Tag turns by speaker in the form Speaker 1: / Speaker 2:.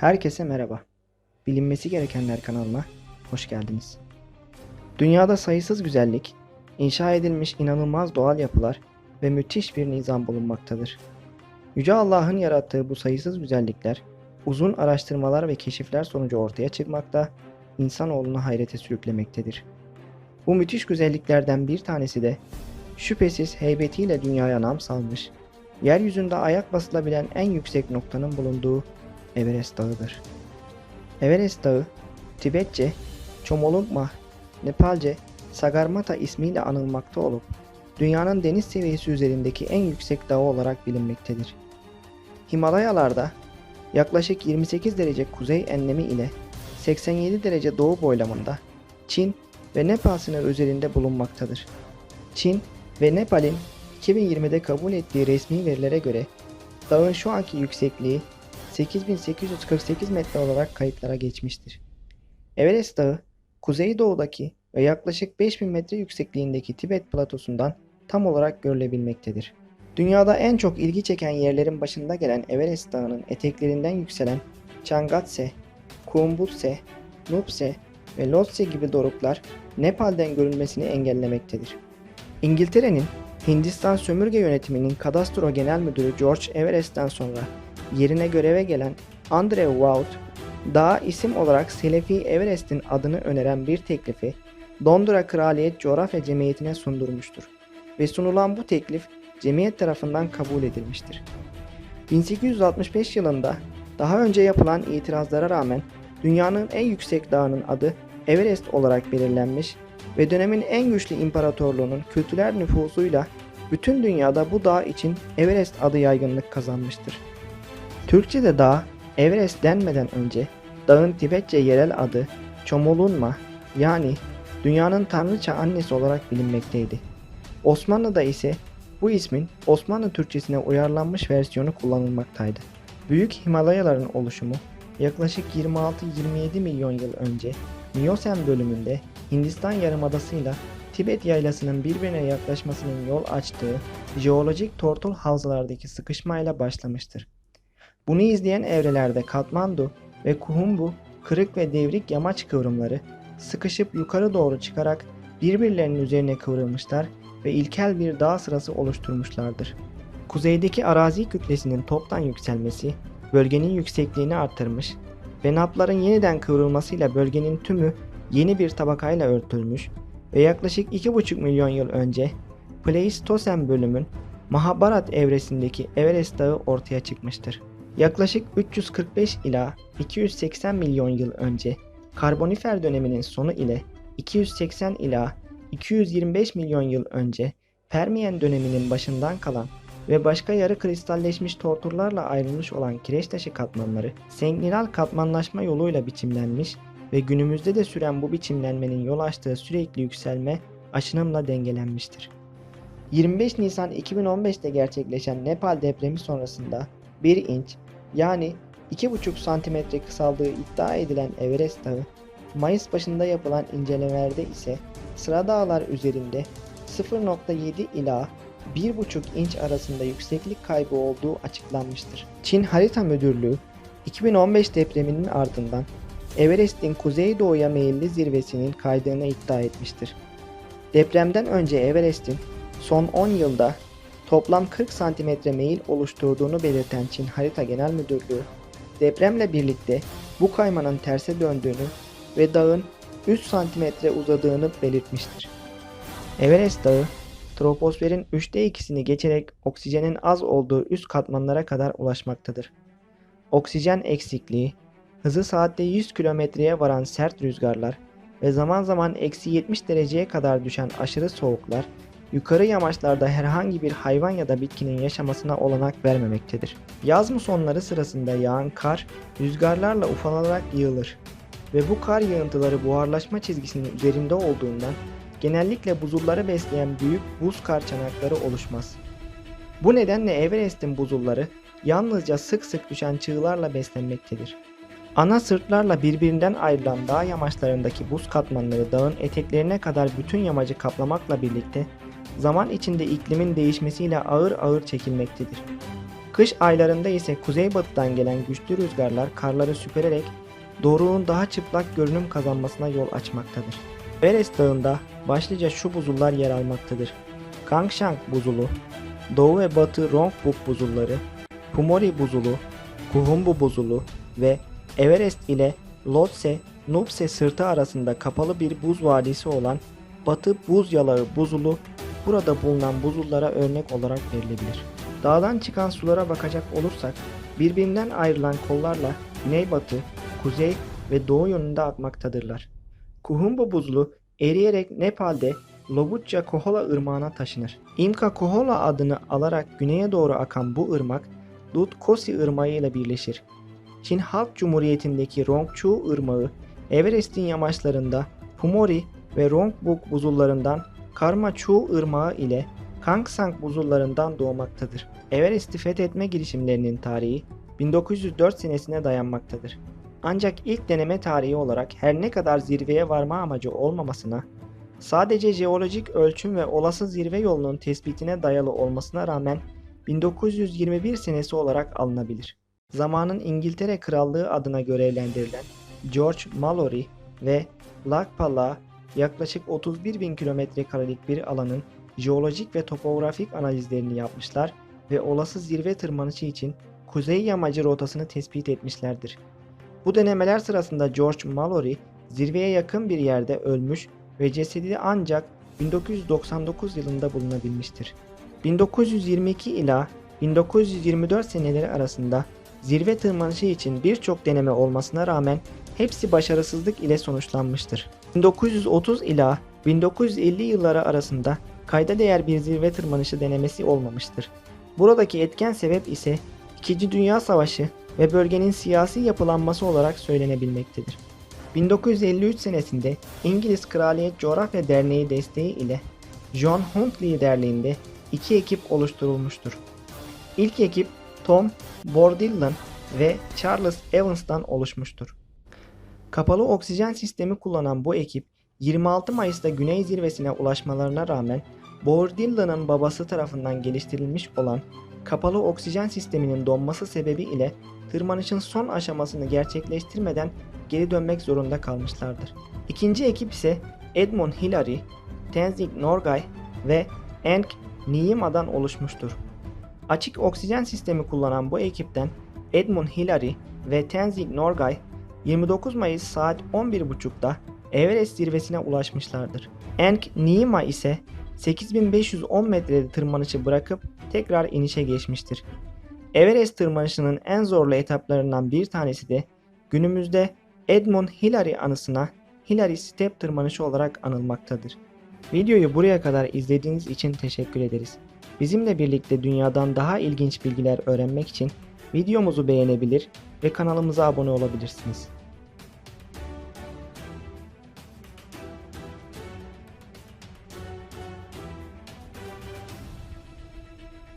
Speaker 1: Herkese merhaba. Bilinmesi gerekenler kanalıma hoş geldiniz. Dünyada sayısız güzellik, inşa edilmiş inanılmaz doğal yapılar ve müthiş bir nizam bulunmaktadır. Yüce Allah'ın yarattığı bu sayısız güzellikler, uzun araştırmalar ve keşifler sonucu ortaya çıkmakta, insanoğlunu hayrete sürüklemektedir. Bu müthiş güzelliklerden bir tanesi de şüphesiz heybetiyle dünyaya nam salmış, yeryüzünde ayak basılabilen en yüksek noktanın bulunduğu Everest Dağı'dır. Everest Dağı, Tibetçe, Chomolungma, Nepalce, Sagarmatha ismiyle anılmakta olup, dünyanın deniz seviyesi üzerindeki en yüksek dağı olarak bilinmektedir. Himalayalarda yaklaşık 28 derece kuzey enlemi ile 87 derece doğu boylamında Çin ve Nepal sınırı üzerinde bulunmaktadır. Çin ve Nepal'in 2020'de kabul ettiği resmi verilere göre dağın şu anki yüksekliği 8848 metre olarak kayıtlara geçmiştir. Everest Dağı, kuzeydoğudaki ve yaklaşık 5000 metre yüksekliğindeki Tibet platosundan tam olarak görülebilmektedir. Dünyada en çok ilgi çeken yerlerin başında gelen Everest Dağı'nın eteklerinden yükselen Changatse, Kumbutse, Nupse ve Lhotse gibi doruklar Nepal'den görülmesini engellemektedir. İngiltere'nin Hindistan Sömürge Yönetimi'nin Kadastro Genel Müdürü George Everest'ten sonra yerine göreve gelen Andrew Wout, dağa isim olarak Selefi Everest'in adını öneren bir teklifi Londra Kraliyet Coğrafya Cemiyeti'ne sundurmuştur ve sunulan bu teklif cemiyet tarafından kabul edilmiştir. 1865 yılında daha önce yapılan itirazlara rağmen dünyanın en yüksek dağının adı Everest olarak belirlenmiş ve dönemin en güçlü imparatorluğunun kültürel nüfusuyla bütün dünyada bu dağ için Everest adı yaygınlık kazanmıştır. Türkçe'de dağ Everest denmeden önce dağın Tibetçe yerel adı Chomolungma yani dünyanın tanrıça annesi olarak bilinmekteydi. Osmanlı'da ise bu ismin Osmanlı Türkçesine uyarlanmış versiyonu kullanılmaktaydı. Büyük Himalayaların oluşumu yaklaşık 26-27 milyon yıl önce Miyosen bölümünde Hindistan yarımadasıyla Tibet yaylasının birbirine yaklaşmasının yol açtığı jeolojik tortul havzalardaki sıkışmayla başlamıştır. Bunu izleyen evrelerde Katmandu ve Kuhumbu kırık ve devrik yamaç kıvrımları sıkışıp yukarı doğru çıkarak birbirlerinin üzerine kıvrılmışlar ve ilkel bir dağ sırası oluşturmuşlardır. Kuzeydeki arazi kütlesinin toptan yükselmesi bölgenin yüksekliğini arttırmış ve napların yeniden kıvrılmasıyla bölgenin tümü yeni bir tabakayla örtülmüş ve yaklaşık 2,5 milyon yıl önce Pleistosen bölümün Mahabharat evresindeki Everest Dağı ortaya çıkmıştır. Yaklaşık 345 ila 280 milyon yıl önce Karbonifer döneminin sonu ile 280 ila 225 milyon yıl önce Permiyen döneminin başından kalan ve başka yarı kristalleşmiş torturlarla ayrılmış olan kireç taşı katmanları senklinal katmanlaşma yoluyla biçimlenmiş ve günümüzde de süren bu biçimlenmenin yol açtığı sürekli yükselme aşınımla dengelenmiştir. 25 Nisan 2015'te gerçekleşen Nepal depremi sonrasında 1 inç yani 2,5 santimetre kısaldığı iddia edilen Everest Dağı, Mayıs başında yapılan incelemelerde ise sıra dağlar üzerinde 0.7 ila 1,5 inç arasında yükseklik kaybı olduğu açıklanmıştır. Çin Harita Müdürlüğü 2015 depreminin ardından Everest'in kuzeydoğuya meyilli zirvesinin kaydığını iddia etmiştir. Depremden önce Everest'in son 10 yılda toplam 40 santimetre meyil oluşturduğunu belirten Çin Harita Genel Müdürlüğü, depremle birlikte bu kaymanın terse döndüğünü ve dağın 3 santimetre uzadığını belirtmiştir. Everest Dağı, troposferin 3'te 2'sini geçerek oksijenin az olduğu üst katmanlara kadar ulaşmaktadır. Oksijen eksikliği, hızı saatte 100 kilometreye varan sert rüzgarlar ve zaman zaman eksi 70 dereceye kadar düşen aşırı soğuklar, yukarı yamaçlarda herhangi bir hayvan ya da bitkinin yaşamasına olanak vermemektedir. Yaz musonları sırasında yağan kar, rüzgarlarla ufalanarak yığılır ve bu kar yağıntıları buharlaşma çizgisinin üzerinde olduğundan genellikle buzulları besleyen büyük buz kar çanakları oluşmaz. Bu nedenle Everest'in buzulları yalnızca sık sık düşen çığlarla beslenmektedir. Ana sırtlarla birbirinden ayrılan dağ yamaçlarındaki buz katmanları dağın eteklerine kadar bütün yamacı kaplamakla birlikte zaman içinde iklimin değişmesiyle ağır ağır çekilmektedir. Kış aylarında ise kuzeybatıdan gelen güçlü rüzgarlar karları süpürerek doruğun daha çıplak görünüm kazanmasına yol açmaktadır. Everest Dağı'nda başlıca şu buzullar yer almaktadır. Kangshank buzulu, Doğu ve Batı Rongbuk buzulları, Pumori buzulu, Kuhumbu buzulu ve Everest ile Lhotse, Nupse sırtı arasında kapalı bir buz vadisi olan Batı Buz Yalağı buzulu burada bulunan buzullara örnek olarak verilebilir. Dağdan çıkan sulara bakacak olursak birbirinden ayrılan kollarla güneybatı, kuzey ve doğu yönünde akmaktadırlar. Kuhumbu buzulu eriyerek Nepal'de Lobutça Kohola ırmağına taşınır. Imka Kohola adını alarak güneye doğru akan bu ırmak Lut Kosi ırmağı ile birleşir. Çin Halk Cumhuriyeti'ndeki Rongchu ırmağı Everest'in yamaçlarında Pumori ve Rongbuk buzullarından Karma Chu ırmağı ile Kangsang buzullarından doğmaktadır. Everest'i fethetme girişimlerinin tarihi 1904 senesine dayanmaktadır. Ancak ilk deneme tarihi olarak her ne kadar zirveye varma amacı olmamasına, sadece jeolojik ölçüm ve olası zirve yolunun tespitine dayalı olmasına rağmen 1921 senesi olarak alınabilir. Zamanın İngiltere Krallığı adına görevlendirilen George Mallory ve Lakpala yaklaşık 31 bin kilometre karelik bir alanın jeolojik ve topografik analizlerini yapmışlar ve olası zirve tırmanışı için kuzey yamacı rotasını tespit etmişlerdir. Bu denemeler sırasında George Mallory zirveye yakın bir yerde ölmüş ve cesedi ancak 1999 yılında bulunabilmiştir. 1922 ila 1924 seneleri arasında zirve tırmanışı için birçok deneme olmasına rağmen hepsi başarısızlık ile sonuçlanmıştır. 1930 ila 1950 yılları arasında kayda değer bir zirve tırmanışı denemesi olmamıştır. Buradaki etken sebep ise 2. Dünya Savaşı ve bölgenin siyasi yapılanması olarak söylenebilmektedir. 1953 senesinde İngiliz Kraliyet Coğrafya Derneği desteği ile John Hunt liderliğinde iki ekip oluşturulmuştur. İlk ekip Tom Bordillan ve Charles Evans'tan oluşmuştur. Kapalı oksijen sistemi kullanan bu ekip 26 Mayıs'ta Güney Zirvesi'ne ulaşmalarına rağmen Bordillan'ın babası tarafından geliştirilmiş olan kapalı oksijen sisteminin donması sebebi ile tırmanışın son aşamasını gerçekleştirmeden geri dönmek zorunda kalmışlardır. İkinci ekip ise Edmund Hillary, Tenzing Norgay ve Enk Niyima'dan oluşmuştur. Açık oksijen sistemi kullanan bu ekipten Edmund Hillary ve Tenzing Norgay 29 Mayıs saat 11.30'da Everest zirvesine ulaşmışlardır. Enk Niyima ise 8510 metrede tırmanışı bırakıp tekrar inişe geçmiştir. Everest tırmanışının en zorlu etaplarından bir tanesi de günümüzde Edmund Hillary anısına Hillary Step tırmanışı olarak anılmaktadır. Videoyu buraya kadar izlediğiniz için teşekkür ederiz. Bizimle birlikte dünyadan daha ilginç bilgiler öğrenmek için videomuzu beğenebilir ve kanalımıza abone olabilirsiniz.